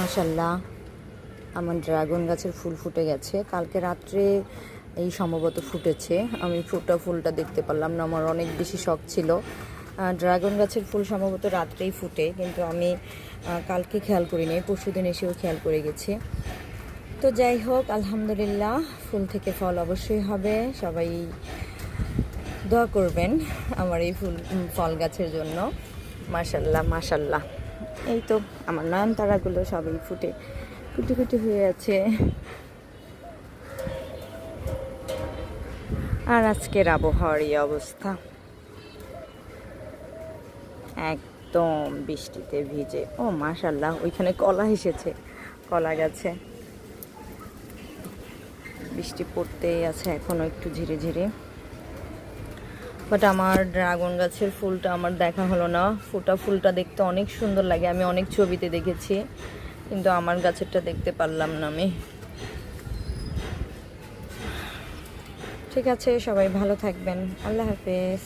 মাশাল্লাহ আমার ড্রাগন গাছের ফুল ফুটে গেছে। কালকে রাত্রে এই সম্ভবত ফুটেছে। আমি ফুটা ফুলটা দেখতে পারলাম না, আমার অনেক বেশি শখ ছিল। ড্রাগন গাছের ফুল সম্ভবত রাত্রেই ফুটে, কিন্তু আমি কালকে খেয়াল করি করিনি, পরশুদিন এসেও খেয়াল করে গেছি। তো যাই হোক, আলহামদুলিল্লাহ, ফুল থেকে ফল অবশ্যই হবে, সবাই দোয়া করবেন আমার এই ফুল ফল গাছের জন্য। মাশাল্লাহ মাশাল্লাহ এই তো আমার নয়নতারাগুলো সবই ফুটে কুটি কুটি হয়ে আছে। আর আজকের আবহাওয়ার এই অবস্থা। একদম বৃষ্টিতে ভিজে। ও মাশাল্লাহ ওইখানে কলা এসেছে, কলা গাছে। বৃষ্টি পড়তেই আছে এখনও একটু ধীরে ধীরে বাট আমার ড্রাগন গাছের ফুলটা আমার দেখা হলো না। ফুটা ফুলটা দেখতে অনেক সুন্দর লাগে। আমি অনেক ছবিতে দেখেছি, কিন্তু আমার গাছেরটা দেখতে পারলাম না আমি। ঠিক আছে, সবাই ভালো থাকবেন। আল্লাহ হাফেজ।